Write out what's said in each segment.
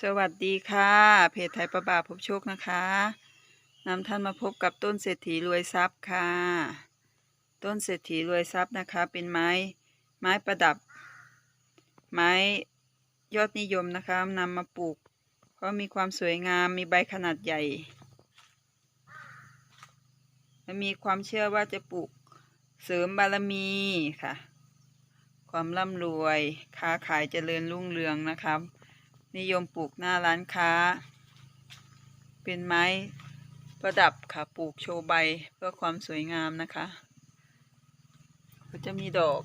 สวัสดีค่ะ เพจไทยประบาพบโชคนะคะนำท่านมาพบกับต้นเศรษฐีรวยทรัพย์ค่ะ ต้นเศรษฐีรวยทรัพย์นะคะ เป็นไม้ไม้ประดับ ไม้ยอดนิยมนะคะนำมาปลูก เพราะมีความสวยงามมีใบขนาดใหญ่และมีความเชื่อว่าจะปลูกเสริมบารมีค่ะ ความร่ำรวยค้าขายเจริญรุ่งเรืองนะครับ นิยมปลูกหน้าร้านค้า เป็นไม้ประดับค่ะปลูกโชว์ใบเพื่อความสวยงามนะคะ ก็จะมีดอก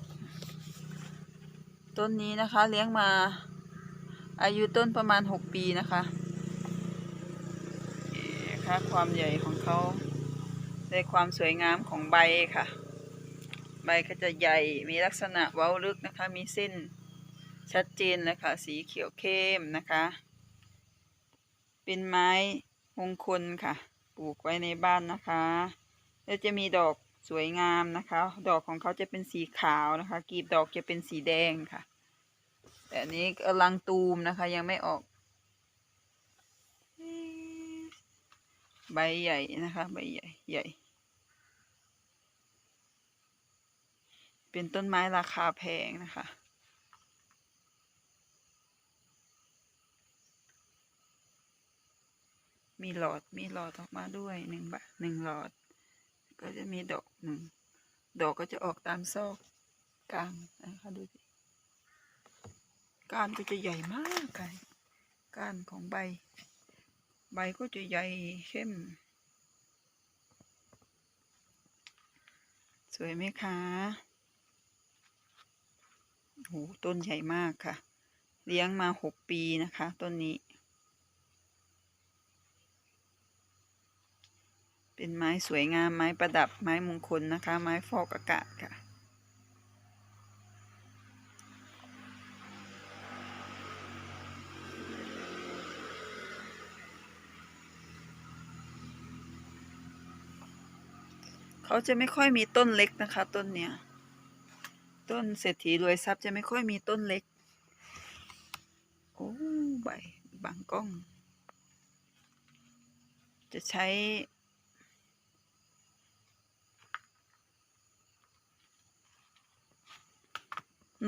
ต้นนี้นะคะเลี้ยงมา อายุต้นประมาณหกปีนะคะค่ะความใหญ่ของเขาได้ความสวยงามของใบค่ะ ใบก็จะใหญ่มีลักษณะเว้าลึกนะคะมีเส้น ชัดเจนเลยค่ะ สีเขียวเข้มนะคะ เป็นไม้มงคลค่ะ ปลูกไว้ในบ้านนะคะ แล้วจะมีดอกสวยงามนะคะ ดอกของเขาจะเป็นสีขาวนะคะกลีบดอกจะเป็นสีแดงค่ะ แต่อันนี้กำลังตูมนะคะ ยังไม่ออก ใบใหญ่นะคะ ใบใหญ่ใหญ่ เป็นต้นไม้ราคาแพงนะคะ มีหลอดมีหลอดออกมาด้วยหนึ่งบะหนึ่งหลอด ก็จะมีดอกหนึ่งดอกก็จะออกตามซอกกลางนะคะดูสิก้านก็จะใหญ่มากค่ะก้านของใบ ใบก็จะใหญ่เข้ม สวยไหมคะโหต้นใหญ่มากค่ะ เลี้ยงมาหกปีนะคะ ต้นนี้ เป็นไม้สวยงามไม้ประดับไม้มงคลนะคะ ไม้ฟอกอากาศค่ะ เขาจะไม่ค่อยมีต้นเล็กนะคะ ต้นเนี้ย ต้นเศรษฐีรวยทรัพย์จะไม่ค่อยมีต้นเล็ก โอ้ใบ บางกล้อง จะใช้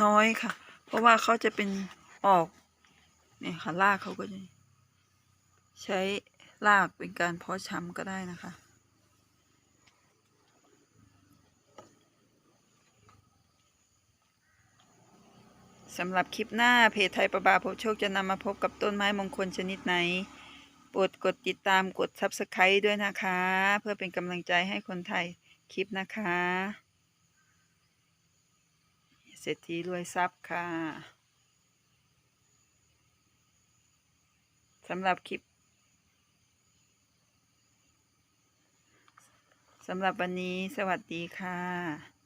น้อยค่ะ เพราะว่าเขาจะเป็นออกเนี่ยค่ะรากเขาก็จะใช้รากเป็นการเพาะชำก็ได้นะคะ สำหรับคลิปหน้าเพจไทยประบาพบโชคจะนำมาพบกับต้นไม้มงคลชนิดไหนโปรดกดติดตามกด Subscribe ด้วยนะคะ เพื่อเป็นกำลังใจให้คนไทยคลิปนะคะ เศรษฐีรวยทรัพย์ค่ะสำหรับคลิปสำหรับวันนี้สวัสดีค่ะ